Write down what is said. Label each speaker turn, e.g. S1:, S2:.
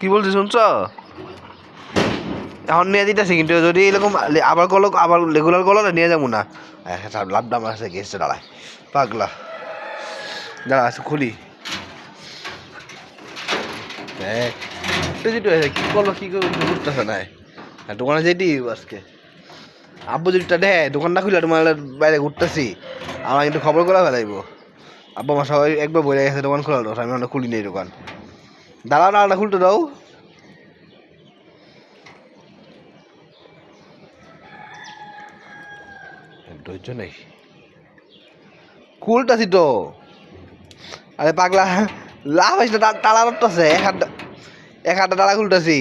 S1: কি বলছি শুনছ? এখন নিয়ে দিতেছি, কিন্তু যদি এরকম আবার কল আবার রেগুলার কল নিয়ে যাব না। লাভ দাম আছে, গেছে, দাঁড়ায়। পাগলা। দাঁড়া আছে খুলি। দেখ যেটা কি করল কি করে বুঝতেছে না। হ্যাঁ দোকানে যেটি আজকে। আব্বু যেটা দেয়, দোকান না খুলে তোমার বাইরে ঘুরতেছি। আমার কিন্তু খবর করে ফেলাইবো। আব্বা আমার সবাই একবার বলে গেছে দোকান খোলা আমি খুলি নেই দোকান। দাঁড়াও দাঁড়াটা খুলতে দাও। ধৈর্য নেই। খুলতাছি তো। আরে পাগলা লাভ হয়েছে তালা আছে এক হাতটা এক হাতটা তালা খুলতেছি।